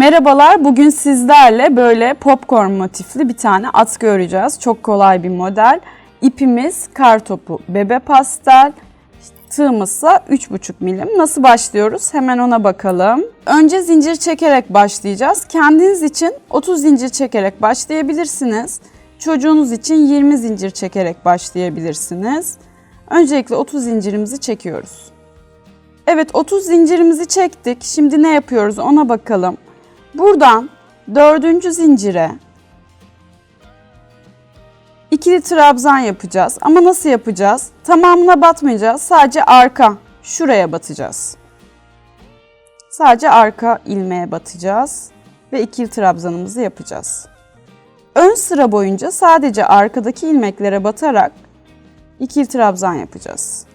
Merhabalar, bugün sizlerle böyle popcorn motifli bir tane atkı öreceğiz. Çok kolay bir model. İpimiz kartopu bebe pastel, tığımızsa 3,5 milim. Nasıl başlıyoruz? Hemen ona bakalım. Önce zincir çekerek başlayacağız. Kendiniz için 30 zincir çekerek başlayabilirsiniz. Çocuğunuz için 20 zincir çekerek başlayabilirsiniz. Öncelikle 30 zincirimizi çekiyoruz. Evet 30 zincirimizi çektik. Şimdi ne yapıyoruz ona bakalım. Buradan dördüncü zincire ikili trabzan yapacağız. Ama nasıl yapacağız? Tamamına batmayacağız. Sadece arka şuraya batacağız. Sadece arka ilmeğe batacağız ve ikili trabzanımızı yapacağız. Ön sıra boyunca sadece arkadaki ilmeklere batarak ikili trabzan yapacağız.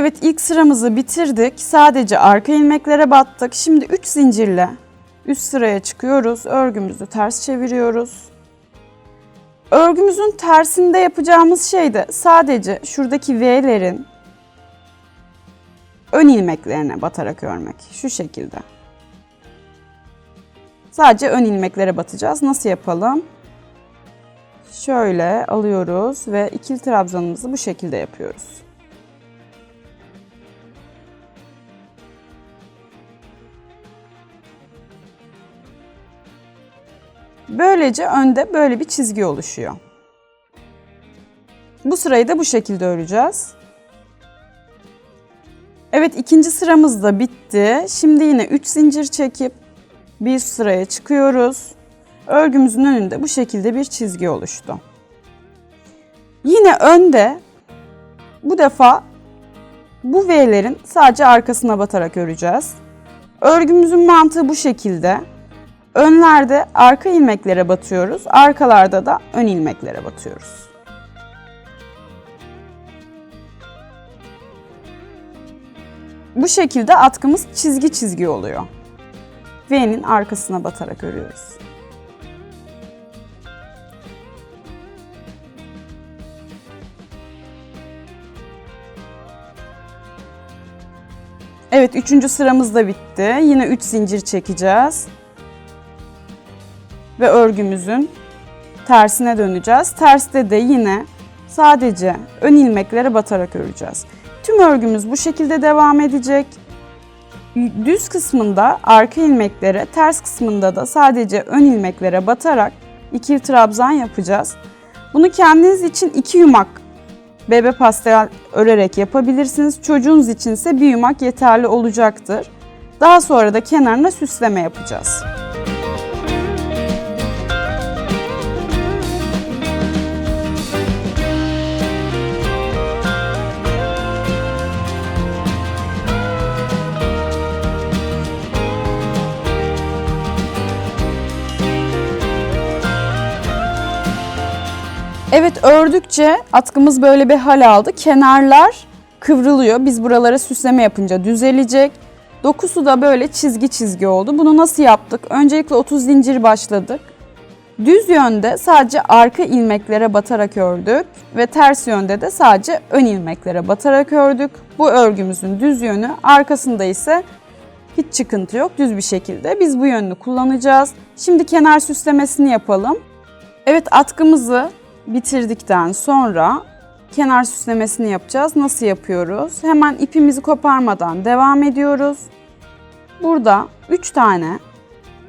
Evet ilk sıramızı bitirdik. Sadece arka ilmeklere battık. Şimdi 3 zincirle üst sıraya çıkıyoruz. Örgümüzü ters çeviriyoruz. Örgümüzün tersinde yapacağımız şey de sadece şuradaki V'lerin ön ilmeklerine batarak örmek. Şu şekilde. Sadece ön ilmeklere batacağız. Nasıl yapalım? Şöyle alıyoruz ve ikili trabzanımızı bu şekilde yapıyoruz. Böylece önde böyle bir çizgi oluşuyor. Bu sırayı da bu şekilde öreceğiz. Evet ikinci sıramız da bitti. Şimdi yine 3 zincir çekip bir sıraya çıkıyoruz. Örgümüzün önünde bu şekilde bir çizgi oluştu. Yine önde bu defa bu V'lerin sadece arkasına batarak öreceğiz. Örgümüzün mantığı bu şekilde. Önlerde arka ilmeklere batıyoruz, arkalarda da ön ilmeklere batıyoruz. Bu şekilde atkımız çizgi çizgi oluyor. V'nin arkasına batarak örüyoruz. Evet, üçüncü sıramız da bitti. Yine 3 zincir çekeceğiz ve örgümüzün tersine döneceğiz. Terste de yine sadece ön ilmeklere batarak öreceğiz. Tüm örgümüz bu şekilde devam edecek. Düz kısmında arka ilmeklere, ters kısmında da sadece ön ilmeklere batarak ikili trabzan yapacağız. Bunu kendiniz için iki yumak bebe pastel örerek yapabilirsiniz. Çocuğunuz için ise bir yumak yeterli olacaktır. Daha sonra da kenarına süsleme yapacağız. Evet ördükçe atkımız böyle bir hal aldı. Kenarlar kıvrılıyor. Biz buralara süsleme yapınca düzelecek. Dokusu da böyle çizgi çizgi oldu. Bunu nasıl yaptık? Öncelikle 30 zincir başladık. Düz yönde sadece arka ilmeklere batarak ördük ve ters yönde de sadece ön ilmeklere batarak ördük. Bu örgümüzün düz yönü, arkasında ise hiç çıkıntı yok düz bir şekilde. Biz bu yönünü kullanacağız. Şimdi kenar süslemesini yapalım. Evet atkımızı bitirdikten sonra kenar süslemesini yapacağız. Nasıl yapıyoruz? Hemen ipimizi koparmadan devam ediyoruz. Burada 3 tane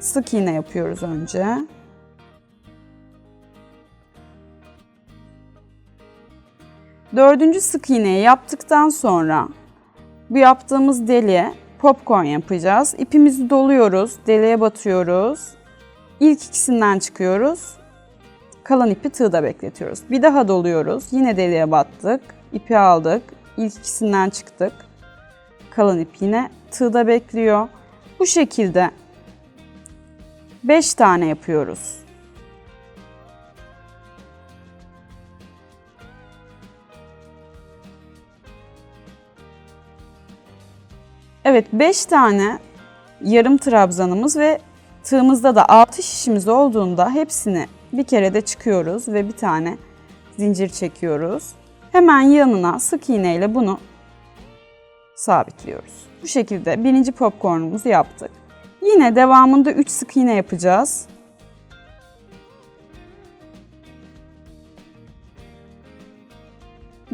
sık iğne yapıyoruz önce. Dördüncü sık iğneyi yaptıktan sonra bu yaptığımız deliğe popcorn yapacağız. İpimizi doluyoruz, deliğe batıyoruz. İlk ikisinden çıkıyoruz. Kalan ipi tığda bekletiyoruz. Bir daha doluyoruz. Yine deliğe battık. İpi aldık. İlk ikisinden çıktık. Kalan ip yine tığda bekliyor. Bu şekilde 5 tane yapıyoruz. Evet 5 tane yarım trabzanımız ve tığımızda da 6 şişimiz olduğunda hepsini bir kere de çıkıyoruz ve bir tane zincir çekiyoruz. Hemen yanına sık iğne ile bunu sabitliyoruz. Bu şekilde birinci popcornumuzu yaptık. Yine devamında 3 sık iğne yapacağız.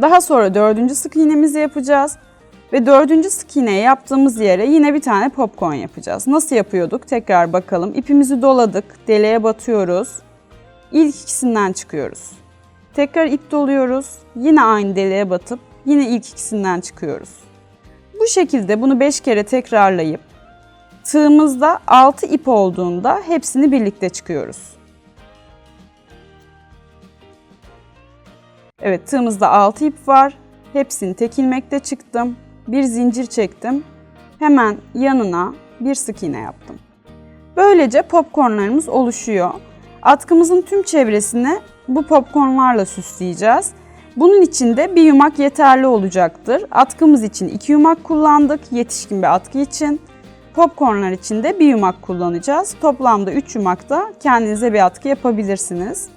Daha sonra dördüncü sık iğnemizi yapacağız. Ve dördüncü sık iğneyi yaptığımız yere yine bir tane popcorn yapacağız. Nasıl yapıyorduk? Tekrar bakalım. İpimizi doladık. Deliğe batıyoruz. İlk ikisinden çıkıyoruz. Tekrar ip doluyoruz. Yine aynı deliğe batıp yine ilk ikisinden çıkıyoruz. Bu şekilde bunu 5 kere tekrarlayıp tığımızda 6 ip olduğunda hepsini birlikte çıkıyoruz. Evet tığımızda 6 ip var. Hepsini tek ilmekte çıktım. Bir zincir çektim. Hemen yanına bir sık iğne yaptım. Böylece popcornlarımız oluşuyor. Atkımızın tüm çevresini bu popcornlarla süsleyeceğiz. Bunun için de bir yumak yeterli olacaktır. Atkımız için iki yumak kullandık yetişkin bir atkı için. Popcornlar için de bir yumak kullanacağız. Toplamda 3 yumakta kendinize bir atkı yapabilirsiniz.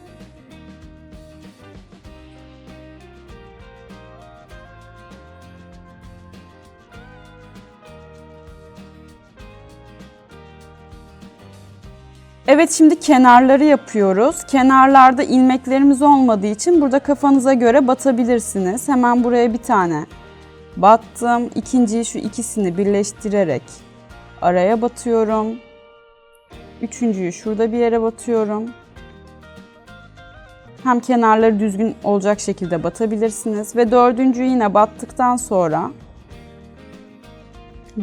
Evet şimdi kenarları yapıyoruz. Kenarlarda ilmeklerimiz olmadığı için burada kafanıza göre batabilirsiniz. Hemen buraya bir tane battım. İkinciyi şu ikisini birleştirerek araya batıyorum. Üçüncüyü şurada bir yere batıyorum. Hem kenarları düzgün olacak şekilde batabilirsiniz. Ve dördüncüyü yine battıktan sonra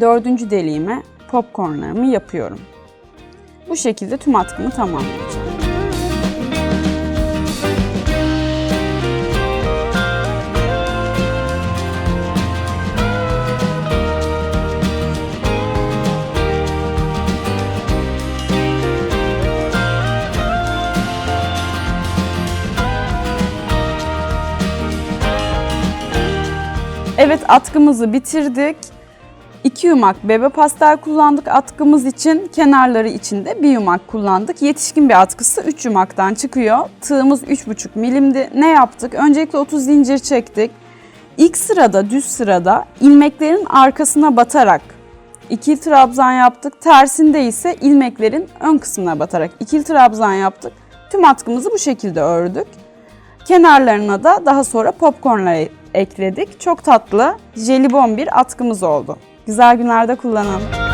dördüncü deliğime popcornlarımı yapıyorum. Bu şekilde tüm atkımı tamamlayacağım. Evet atkımızı bitirdik. İki yumak bebe pastel kullandık atkımız için. Kenarları için de bir yumak kullandık. Yetişkin bir atkısı 3 yumaktan çıkıyor. Tığımız 3,5 milimdi. Ne yaptık? Öncelikle 30 zincir çektik. İlk sırada düz sırada ilmeklerin arkasına batarak ikili trabzan yaptık. Tersinde ise ilmeklerin ön kısmına batarak ikili trabzan yaptık. Tüm atkımızı bu şekilde ördük. Kenarlarına da daha sonra popcornları ekledik. Çok tatlı jelibon bir atkımız oldu. Güzel günlerde kullanın.